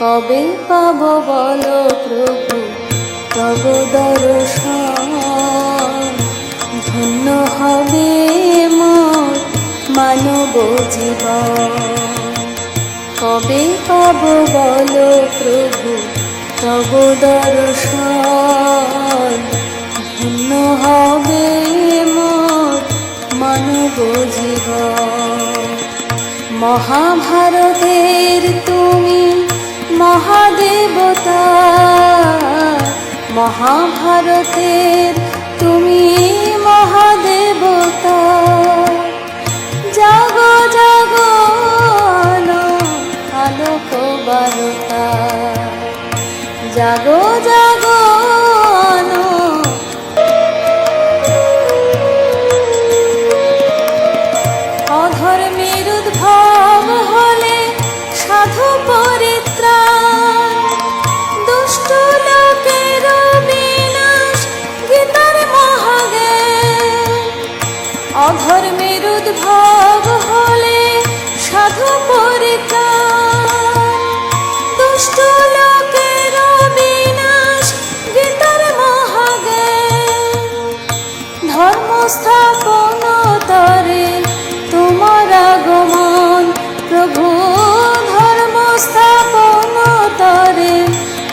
কবে পাব বলো প্রভু? তব দর্শন। ধন্য হবে মোর মানব জীবন। কবে পাব বলো প্রভু? তব দর্শন। ধন্য হবে মানব জীবন। মহাভারতের তুমি মহাদেবতা, মহাভারতের তুমি মহাদেবতা। জাগ জাগ, আলো, আলোক বারতা। জাগো জাগো অধর্মের উদ্ভব হলে সাধু পরিত্রাণ অধর্মের উদ্ভব হলে সাধু পরিত্রাণ। দুষ্ট লোকের বিনাশ গীতার মহাজ্ঞান। ধর্ম স্থাপন তরে তোমার আগমন। প্রভু, ধর্ম স্থাপন তরে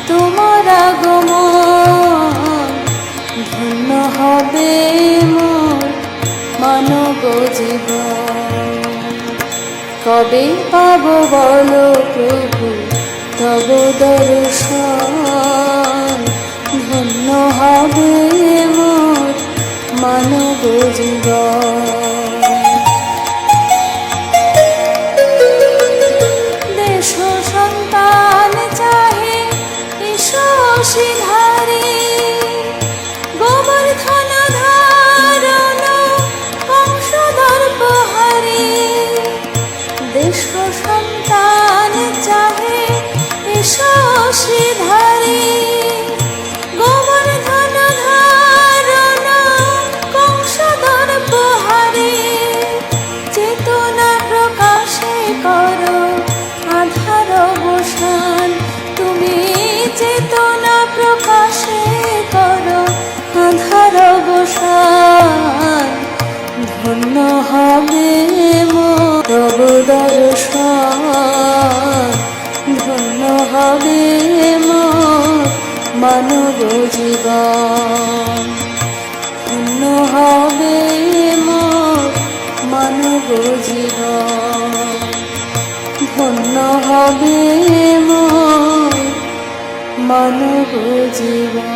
তোমার আগমন। ধন্য হবে জীবন কবে পাব বল প্রভু তব দর্শন। ধন্য হবে মানব জীবন। সন্তান চাহে শিধারে গোবর্ধন ধারণ কংসধর প্রহারে চেতনা প্রকাশে করো দর্শন ধন্য হবে মানব জীবন। ধন্য হবে মানব জীবন। ধন্য হবে মানব জীবন।